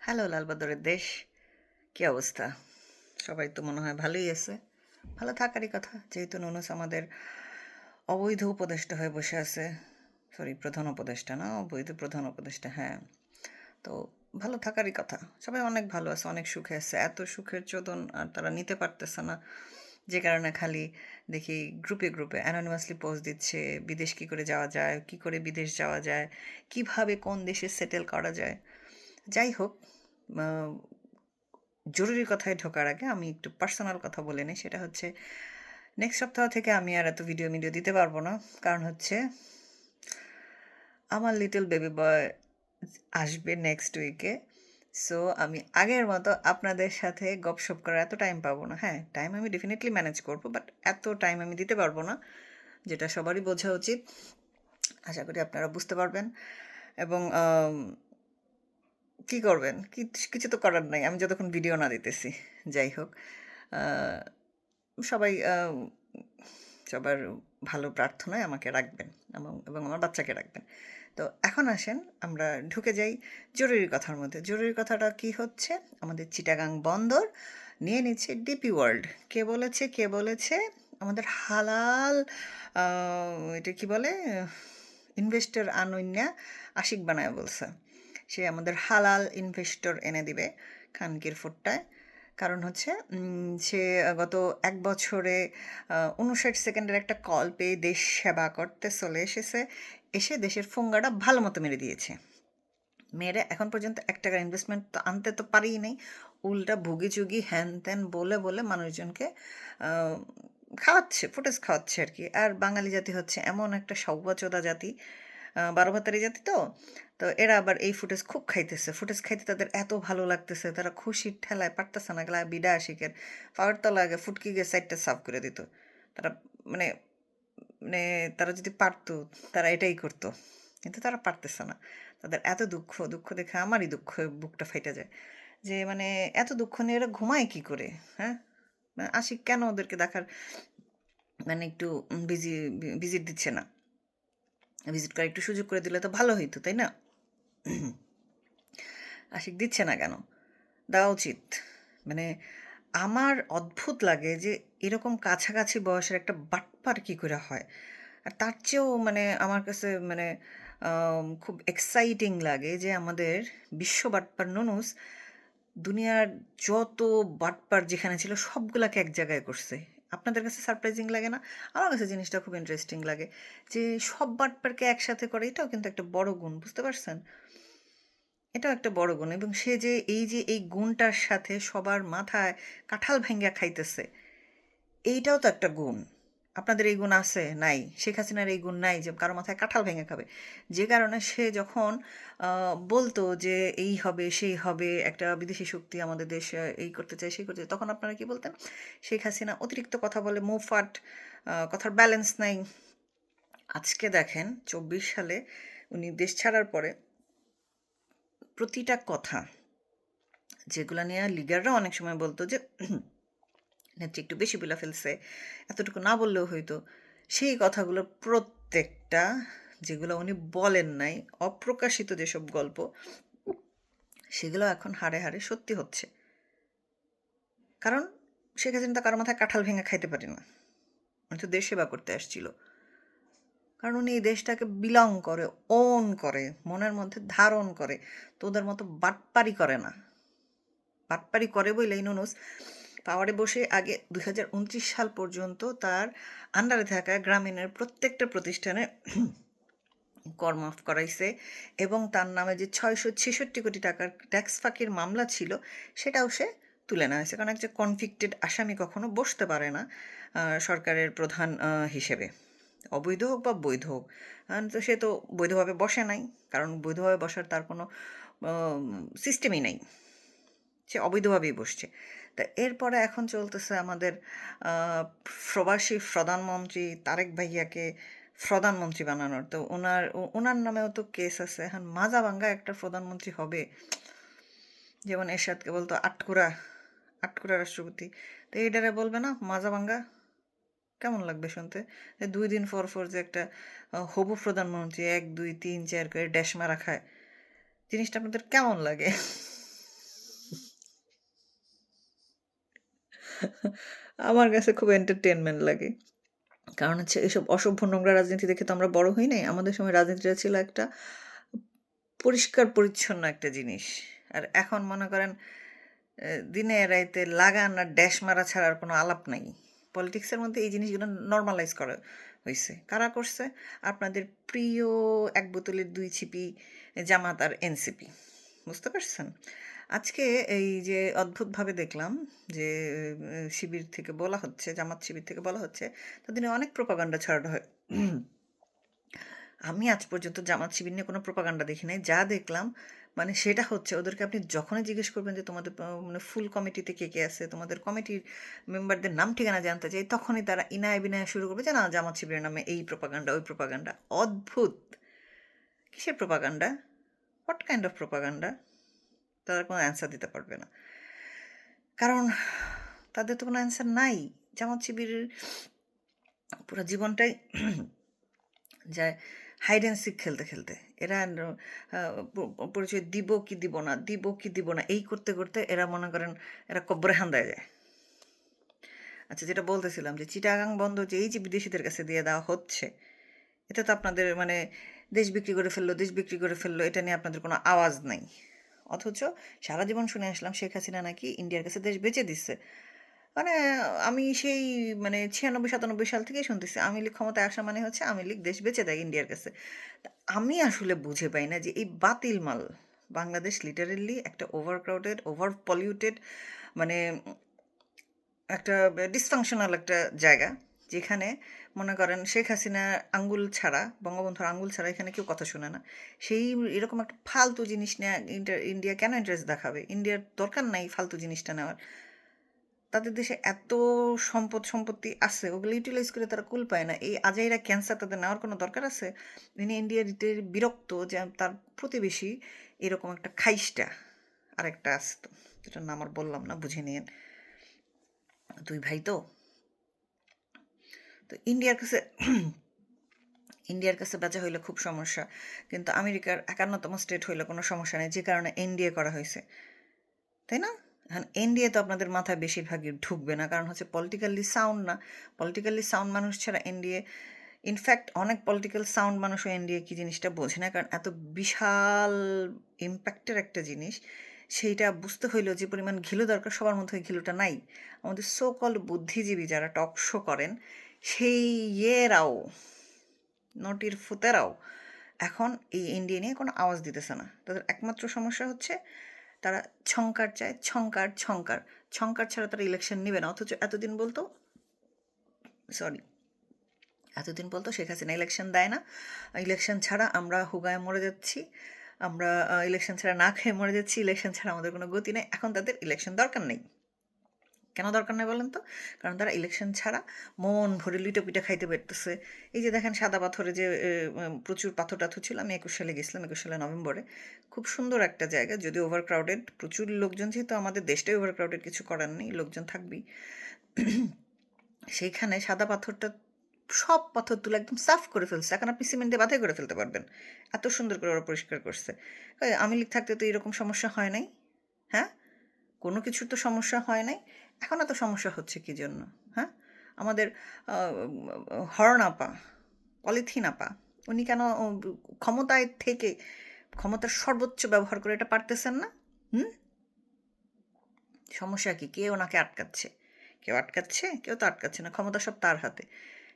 Hello, লালবাদরের দেশ। কি অবস্থা? সবাই তো মনে হয় ভালোই আছে। ভালো থাকারই কথা, যেহেতু নুনুস আমাদের অবৈধ উপদেষ্টা হয়ে বসে আছে। সরি প্রধান উপদেষ্টা না, অবৈধ প্রধান উপদেষ্টা হ্যাঁ। তো ভালো থাকারই কথা। সবাই অনেক ভালো আছে, অনেক সুখে আছে। এত সুখের চোদন আর তারা নিতে পারতেছে না। যে কারণে খালি দেখি গ্রুপে গ্রুপে অ্যানোনিমাসলি পোস্ট দিচ্ছে, বিদেশ কী করে যাওয়া যায়, কী করে বিদেশ যাওয়া যায়, কীভাবে কোন দেশে সেটেল করা যায়। যাই হোক জরুরি কথায় ঢোকার আগে আমি একটু পার্সোনাল কথা বলে নিই। সেটা হচ্ছে নেক্সট সপ্তাহ থেকে আমি আর এত ভিডিও ভিডিও দিতে পারব না। কারণ হচ্ছে, আমার লিটল বেবি বয় আসবে নেক্সট উইকে সো আমি আগের মতো আপনাদের সাথে গপসপ করার এত টাইম পাবো না। হ্যাঁ টাইম আমি ডেফিনেটলি ম্যানেজ করব বাট এত টাইম আমি দিতে পারব না, যেটা সবারই বোঝা উচিত। আশা করি আপনারা বুঝতে পারবেন। এবং কি করবেন? কিছু তো করার নাই। আমি যতক্ষণ ভিডিও না দিতেছি, যাই হোক। সবাই সবার ভালো প্রার্থনায় আমাকে রাখবেন এবং এবং আমার বাচ্চাকে রাখবেন। তো এখন আসেন, আমরা ঢুকে যাই জরুরি কথার মধ্যে। জরুরি কথাটা কি হচ্ছে? আমাদের চিটাগাং বন্দর নিয়ে নিচ্ছে ডিপি ওয়ার্ল্ড কে বলেছে কে বলেছে? আমাদের হালাল এটা কি বলে? ইনভেস্টর আনন্যা আশিক বানায় বলছে। সে আমাদের হালাল ইনভেস্টর এনে দিবে খানকির ফুটটায়। কারণ হচ্ছে সে গত এক বছরে উনষাট সেকেন্ডের একটা কল পেয়ে দেশ সেবা করতে চলে এসেছে, এসে দেশের ফোঙ্গাটা ভালো মতো মেরে দিয়েছে। মেয়েরা এখন পর্যন্ত এক টাকার ইনভেস্টমেন্ট তো আনতে তো পারিই নাই। উল্টা ভুগি চুগি হ্যান ত্যান বলে বলে মানুষজনকে খাওয়াচ্ছে ফুটেজ খাওয়াচ্ছে আর কি। আর বাঙালি জাতি হচ্ছে এমন একটা সব্বাচোদা জাতি বারো ভাতারি জাতি তো তো এরা আবার এই ফুটেজ খুব খাইতেছে। ফুটেজ খাইতে তাদের এত ভালো লাগতেছে, তারা খুশির ঠেলায় পারতেছে না, গেলা বিডা আশিকের পাওয়ার তলা আগে ফুটকি গিয়ে সাইডটা সাফ করে দিত। তারা মানে মানে তারা যদি পারতো, তারা এটাই করতো। কিন্তু তারা পারতেছে না। তাদের এত দুঃখ দুঃখ দেখে আমারই দুঃখ বুকটা ফাইটা যায়। যে মানে এত দুঃখ নিয়ে এরা ঘুমায় কি করে হ্যাঁ? মানে আশিক কেন ওদেরকে দেখার মানে একটু বিজি ভিজিট দিচ্ছে না? ভিজিট করার একটু সুযোগ করে দিলে তো ভালো হইতো, তাই না? আশিক, দিচ্ছে না কেন? দেওয়া উচিত। মানে আমার অদ্ভুত লাগে যে এরকম কাছাকাছি বয়সের একটা বাটপার কি করে হয়। আর তার চেয়েও মানে আমার কাছে মানে খুব এক্সাইটিং লাগে যে আমাদের বিশ্ব বাটপার নুনুস দুনিয়ার যত বাটপার যেখানে ছিল সবগুলাকে এক জায়গায় করছে। আপনাদের কাছে সারপ্রাইজিং লাগে না? আমার কাছে জিনিসটা খুব ইন্টারেস্টিং লাগে যে সব বাটপারকে একসাথে করে, এটাও কিন্তু একটা বড় গুণ, বুঝতে পারছেন? এটাও একটা বড় গুণ। এবং সে যে এই যে এই গুণটার সাথে সবার মাথায় কাঁঠাল ভেঙ্গা খাইতেছে, এইটাও তো একটা গুণ। আপনাদের এই গুণ আছে? নাই। শেখ হাসিনার এই গুণ নাই যে কারও মাথায় কাঁঠাল ভেঙে খাবে। যে কারণে সে যখন বলতো যে এই হবে, সেই হবে, একটা বিদেশি শক্তি আমাদের দেশ এই করতে চায়, সেই করতে চায়, তখন আপনারা কি বলতেন? শেখ হাসিনা অতিরিক্ত কথা বলে মুফাট কথার ব্যালেন্স নাই। আজকে দেখেন, চব্বিশ সালে উনি দেশ ছাড়ার পরে প্রতিটা কথা যেগুলো নিয়ে লিগাররা অনেক সময় বলতো যে, নেত্রী একটু বেশি বলে ফেলছে, এতটুকু না বললেও হয়তো সেই কথাগুলো প্রত্যেকটা যেগুলো উনি বলেন নাই, অপ্রকাশিত যেসব গল্প, সেগুলো এখন হাড়ে হাড়ে সত্যি হচ্ছে। কারণ শেখ হাসিনা তো কারও মাথায় কাঁঠাল ভেঙে খাইতে পারে না। উনি তো দেশ সেবা করতে আসছিল। কারণ এই দেশটাকে বিলং করে ওন করে, মনের মধ্যে ধারণ করে তোদের মতো বাটপারি করে না। বাটপারি করে বইলেই নুনুস পাওয়ারে বসে আগে দুই হাজার উনত্রিশ সাল পর্যন্ত তার আন্ডারে থাকা গ্রামীণের প্রত্যেকটা প্রতিষ্ঠানে কর্ম অফ করাইছে এবং তার নামে যে ছয়শো ছেষট্টি কোটি টাকার ট্যাক্স ফাঁকির মামলা ছিল, সেটাও সে তুলে নেওয়া হয়েছে। কারণ একটা কনভিক্টেড আসামি কখনো বসতে পারে না সরকারের প্রধান হিসেবে। অবৈধ হোক বা বৈধ হোক। তো সে তো বৈধভাবে বসে নাই, কারণ বৈধভাবে বসার তার কোনো সিস্টেমই নেই। সে অবৈধভাবেই বসছে। তা এরপরে এখন চলতেছে আমাদের প্রবাসী প্রধানমন্ত্রী তারেক ভাইয়াকে প্রধানমন্ত্রী বানানোর। তো ওনার ওনার নামেও তো কেস আছে। এখন মাজা ভাঙ্গা একটা প্রধানমন্ত্রী হবে, যেমন এরশাদকে বলতো আটকুরা আটকুরা রাষ্ট্রপতি। তো এইটারে বলবে না মাজা ভাঙ্গা কেমন লাগবে শুনতে? যে দুই দিন পর পর যে একটা হবু প্রধানমন্ত্রী এক, দুই, তিন, চার করে ড্যাশ মারা খায়, জিনিসটা আপনাদের কেমন লাগে? আমার কাছে খুব এন্টারটেনমেন্ট লাগে। কারণ হচ্ছে এসব অসভ্য নোংরা রাজনীতি দেখে তো আমরা বড় হই নাই। আমাদের সময় রাজনীতিটা ছিল একটা পরিষ্কার, পরিচ্ছন্ন একটা জিনিস। আর এখন মনে করেন দিনে, রাইতে লাগান আর ড্যাশ মারা ছাড়ার কোনো আলাপ নাই। পলিটিক্সের মধ্যে এই জিনিসগুলো নর্মালাইজ করা হয়েছে কারা করছে? আপনাদের প্রিয় এক বোতলের দুই ছিপি জামাত আর এনসিপি। বুঝতে পারছেন? আজকে এই যে অদ্ভুতভাবে দেখলাম যে শিবির থেকে বলা হচ্ছে, জামাত শিবির থেকে বলা হচ্ছে, তাদের অনেক প্রোপাগান্ডা ছড়ানো হয়। আমি আজ পর্যন্ত জামাত শিবির নিয়ে কোনো প্রোপাগান্ডা দেখি নাই। যা দেখলাম মানে সেটা হচ্ছে ওদেরকে আপনি যখনই জিজ্ঞেস করবেন যে তোমাদের মানে ফুল কমিটিতে কে, কে আছে? তোমাদের কমিটির মেম্বারদের নাম ঠিকানা জানতে চাই। তখনই তারা ইনায় বিনায় শুরু করবে যে না জামাত শিবিরের নামে এই প্রোপাগান্ডা, ওই প্রোপাগান্ডা। অদ্ভুত! কিসের propaganda? What kind of propaganda? তারা কোনো অ্যান্সার দিতে পারবে না। কারণ তাদের তো কোনো অ্যান্সার নাই। জামাত শিবিরের পুরা জীবনটাই যায় হাইড অ্যান্ড সিক খেলতে, খেলতে। এরা পরিচয় দিব কি দিব না, দিব কি দিব না এই করতে, করতে এরা মনে করেন এরা কব্বরে হান্দায় যায়। আচ্ছা যেটা বলতেছিলাম যে চিটাগাং বন্ধ যে এই যে বিদেশিদের কাছে দিয়ে দেওয়া হচ্ছে, এটা তো আপনাদের মানে দেশ বিক্রি করে ফেলল, দেশ বিক্রি করে ফেলল এটা নিয়ে আপনাদের কোনো আওয়াজ নাই। অথচ সারা জীবন শুনে আসলাম শেখ হাসিনা নাকি ইন্ডিয়ার কাছে দেশ বেচে দিচ্ছে। মানে আমি সেই মানে ৯৬-৯৭ সাল থেকেই শুনতেছি আওয়ামী লীগ ক্ষমতায় আসা মানে হচ্ছে আওয়ামী লীগ দেশ বেঁচে দেয় ইন্ডিয়ার কাছে। আমি আসলে বুঝে পাই না যে এই বাতিল মাল বাংলাদেশ লিটারেলি একটা ওভার ক্রাউডেড, ওভার পলিউটেড মানে একটা ডিসফাংশনাল একটা জায়গা। যেখানে মনে করেন শেখ হাসিনার আঙ্গুল ছাড়া, বঙ্গবন্ধুর আঙ্গুল ছাড়া এখানে কেউ কথা শোনে না। সেই এরকম একটা ফালতু জিনিস নেওয়া ইন্ডিয়া কেন ইন্টারেস্ট দেখাবে? ইন্ডিয়ার দরকার নাই ফালতু জিনিসটা নেওয়ার। তাদের দেশে এত সম্পদ সম্পত্তি আছে, ওগুলো ইউটিলাইজ করে তারা কুল পায় না। এই আজাইরা ক্যান্সার তাদের নেওয়ার কোনো দরকার আছে? ইনি ইন্ডিয়াতে বিরক্ত যে তার প্রতিবেশী এরকম একটা খাইস্টা আরেকটা আছে তো, যেটার নাম আর বললাম না, বুঝে নিয়েন। দুই ভাই তো। তো ইন্ডিয়ার কাছে ইন্ডিয়ার কাছে বেচা হইলে খুব সমস্যা। কিন্তু আমেরিকার একান্নতম স্টেট হইলে কোনো সমস্যা নেই। যে কারণে এনডিএ করা হয়েছে তাই না? এখন এনডিএ তো আপনাদের মাথায় বেশিরভাগই ঢুকবে না। কারণ হচ্ছে পলিটিক্যালি সাউন্ড না। পলিটিক্যালি সাউন্ড মানুষ ছাড়া এনডিএ ইনফ্যাক্ট অনেক পলিটিক্যাল সাউন্ড মানুষও এনডিএ কি জিনিসটা বোঝে না। কারণ এত বিশাল ইমপ্যাক্টের একটা জিনিস, সেইটা বুঝতে হইলেও যে পরিমাণ ঘিলু দরকার, সবার মধ্যে ওই ঘিলুটা নাই। আমাদের সো কল্ড বুদ্ধিজীবী যারা টক শো করেন, সেই ইয়েরাও, নটির ফুতেরাও, এখন এই এনডিএ নিয়ে কোনো আওয়াজ দিতেছে না। তাদের একমাত্র সমস্যা হচ্ছে তারা ছঙ্কার চায়, ছঙ্কার ছঙ্কার ছঙ্কার ছাড়া তারা ইলেকশন নেবে না। অথচ এতদিন বলতো সরি এতদিন বলতো শেখ হাসিনা ইলেকশন দেয় না। ইলেকশন ছাড়া আমরা হুগায় মরে যাচ্ছি। আমরা ইলেকশন ছাড়া না খেয়ে মরে যাচ্ছি। ইলেকশন ছাড়া আমাদের কোনো গতি নেই। এখন তাদের ইলেকশন দরকার নেই। কেন দরকার নেই বলেন তো? কারণ তারা ইলেকশন ছাড়া মন ভরে লুইটা পিঠা খাইতে পারতেছে। এই যে দেখেন সাদা পাথরে যে প্রচুর পাথর-টাথর ছিল। আমি ২১ সালে গেছিলাম, একুশ সালে নভেম্বরে। খুব সুন্দর একটা জায়গা যদি ওভার ক্রাউডেড প্রচুর লোকজন, যেহেতু আমাদের দেশটাই ওভার ক্রাউডেড কিছু করার নেই। লোকজন থাকবেই। সেইখানে সাদা পাথরটা, সব পাথর তুলে একদম সাফ করে ফেলছে। এখন আপনি সিমেন্ট বাধাই করে ফেলতে পারবেন। এত সুন্দর করে ওরা পরিষ্কার করছে। আওয়ামী লীগ থাকতে তো এরকম সমস্যা হয় নাই? হ্যাঁ? কোনো কিছুর তো সমস্যা হয় নাই। এখন এত সমস্যা হচ্ছে কি জন্য? হ্যাঁ? আমাদের হরণ আপা, পলিথিন আপা উনি কেন ক্ষমতায় থেকে ক্ষমতার সর্বোচ্চ ব্যবহার করে এটা পারতেছেন না? হুম? সমস্যা কি? কে ওনাকে আটকাচ্ছে? কেউ আটকাচ্ছে? কেউ তো আটকাচ্ছে না। ক্ষমতা সব তার হাতে।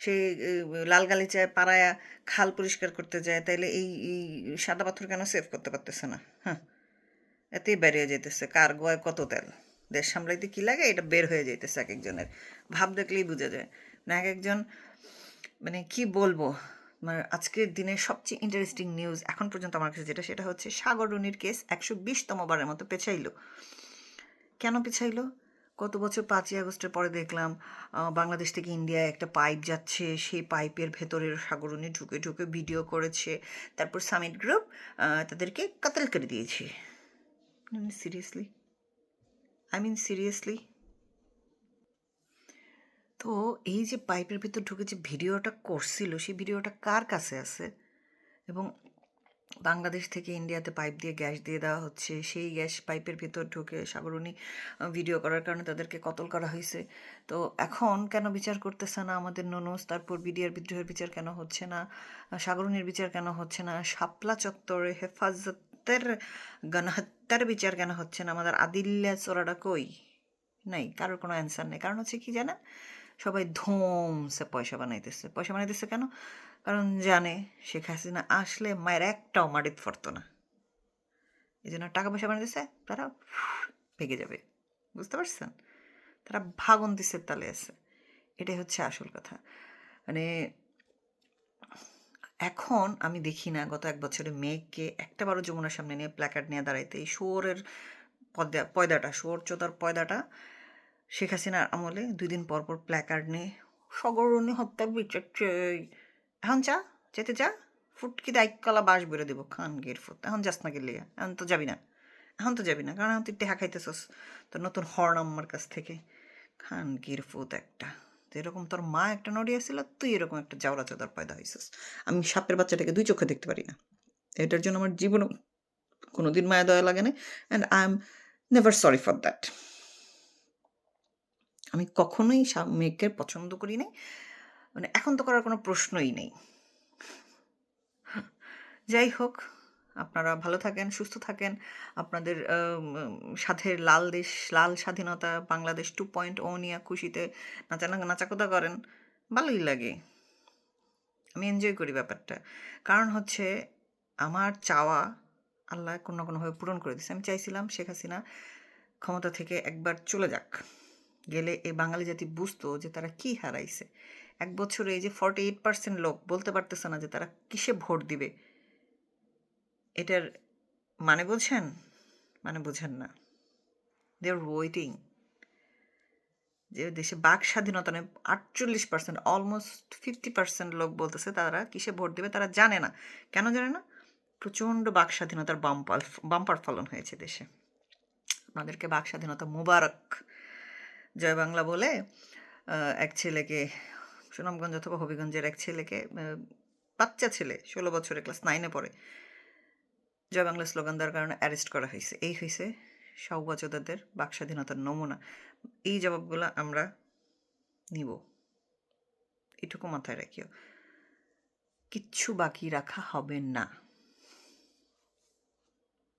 সে লাল গালিচায় পাড়ায়া খাল পরিষ্কার করতে যায় তাইলে এই এই সাদা পাথর কেন সেভ করতে পারতেছে না? হ্যাঁ? এতেই বেরিয়ে যেতেছে কার গোয়ায় কত তেল। দেশ সামলাইতে কি লাগে এটা বের হয়ে যাইতেছে এক একজনের ভাব দেখলেই বুঝা যায়। না এক একজন মানে কি বলব? মানে আজকের দিনের সবচেয়ে ইন্টারেস্টিং নিউজ এখন পর্যন্ত আমার কাছে যেটা সেটা হচ্ছে সাগর রুনির কেস ১২০ তম বারের মতো পেছাইলো। কেন পেছাইলো? গত বছর পাঁচই আগস্টের পরে দেখলাম বাংলাদেশ থেকে ইন্ডিয়ায় একটা পাইপ যাচ্ছে। সেই পাইপের ভেতরের সাগররুনি ঢুকে, ঢুকে ভিডিও করেছে। তারপর সামিট গ্রুপ তাদেরকে কাতাল করে দিয়েছে। মানে সিরিয়াসলি? I mean seriously? তো এই যে পাইপের ভিতর ঢুকে যে ভিডিওটা করছিল, সেই ভিডিওটা কার কাছে আছে? এবং বাংলাদেশ থেকে ইন্ডিয়াতে পাইপ দিয়ে গ্যাস দিয়ে দেওয়া হচ্ছে, সেই গ্যাস পাইপের ভিতর ঢুকে সাগরণী ভিডিও করার কারণে তাদেরকে কতল করা হয়েছে তো এখন কেন বিচার করতেছে না আমাদের ননস তারপর বিডিআর বিদ্রোহের বিচার কেন হচ্ছে না সাগরণীর বিচার কেন হচ্ছে না শাপলা চত্বরে হেফাজতের গণহত্যার বিচার কেন হচ্ছে না? আমাদের আদিল্লা চোরাটা কই? নাই, কারোর কোনো অ্যান্সার নেই। কারণ হচ্ছে কি জানেন? সবাই ধুমসে পয়সা বানাইতেছে। পয়সা বানাইতেছে কেন? কারণ জানে, শেখ হাসিনা আসলে মায়ের একটাও মাটিত ফরতো না। এই জন্য টাকা পয়সা বানাইতেছে, তারা ভেগে যাবে। বুঝতে পারছেন? তারা ভাগন ভাগন্তিসের তালে আছে। এটাই হচ্ছে আসল কথা। মানে এখন আমি দেখি না, গত এক বছরে মেয়েকে একটা বারো যমুনার সামনে নিয়ে প্ল্যাকার্ড নিয়ে দাঁড়াইতে। এই শুয়োরের পয়দা পয়দাটা, শুয়োর চোদার পয়দাটা শেখ হাসিনার আমলে দুই দিন পর পর প্ল্যাকার্ড নিয়ে সগরণী হত্যা বিচার। এখন যা যেতে যা ফুটকি দায়িকলা বাস বেরো দেবো, খান গের ফুট এখন যাস না গেলে এখন তো যাবি না। এখন তো যাবি না, কারণ এখন তুই টেহা খাইতেছস, তোর নতুন হর্ন আমার কাছ থেকে। খান গির ফুট একটা। তো এরকম তোর মা একটা নড়িয়া ছিল তুই এরকম একটা জাওলা চোদার পয়দা হয়েছিস আমি সাপের বাচ্চাটাকে দুই চোখে দেখতে পারি না। এটার জন্য আমার জীবনও কোনোদিন মায়া, দয়া লাগে না and I am never sorry for that আমি কখনোই মেয়েকে পছন্দ করি নাই। মানে এখন তো করার কোনো প্রশ্নই নেই। যাই হোক আপনারা ভালো থাকেন, সুস্থ থাকেন। আপনাদের সাথে লাল দেশ, লাল স্বাধীনতা, বাংলাদেশ টু পয়েন্ট ও নিয়ে খুশিতে নাচা নাচাকোদা করেন, ভালোই লাগে। আমি এনজয় করি ব্যাপারটা। কারণ হচ্ছে, আমার চাওয়া আল্লাহ কোনো না কোনোভাবে পূরণ করে দিচ্ছে আমি চাইছিলাম শেখ হাসিনা ক্ষমতা থেকে একবার চলে যাক। গেলে এই বাঙালি জাতি বুঝতো যে তারা কি হারাইছে। এক বছরে এই যে ফর্টি এইট পার্সেন্ট লোক বলতে পারতেছে না যে তারা কিসে ভোট দিবে। এটার মানে বোঝেন? মানে বোঝেন না। দে আর ওয়েটিং যে দেশে বাক স্বাধীনতা নেই আটচল্লিশ পার্সেন্ট অলমোস্ট ফিফটি পার্সেন্ট লোক বলতেছে তারা কিসে ভোট দেবে তারা জানে না। কেন জানে না? প্রচণ্ড বাক স্বাধীনতার বাম্পার বাম্পার ফলন হয়েছে দেশে। আপনাদেরকে বাক স্বাধীনতা মুবারক, জয় বাংলা বলে এক ছেলেকে, সুনামগঞ্জ অথবা হবিগঞ্জের এক ছেলেকে বাচ্চা ছেলে, ষোলো বছরে ক্লাস নাইনে পড়ে। জয় বাংলা স্লোগান দেওয়ার কারণে অ্যারেস্ট করা হয়েছে। এই হয়েছে সৌবাচদাদের বাক স্বাধীনতার নমুনা। এই জবাবগুলো আমরা নিব। এটুকু মাথায় রাখিও। কিচ্ছু বাকি রাখা হবে না।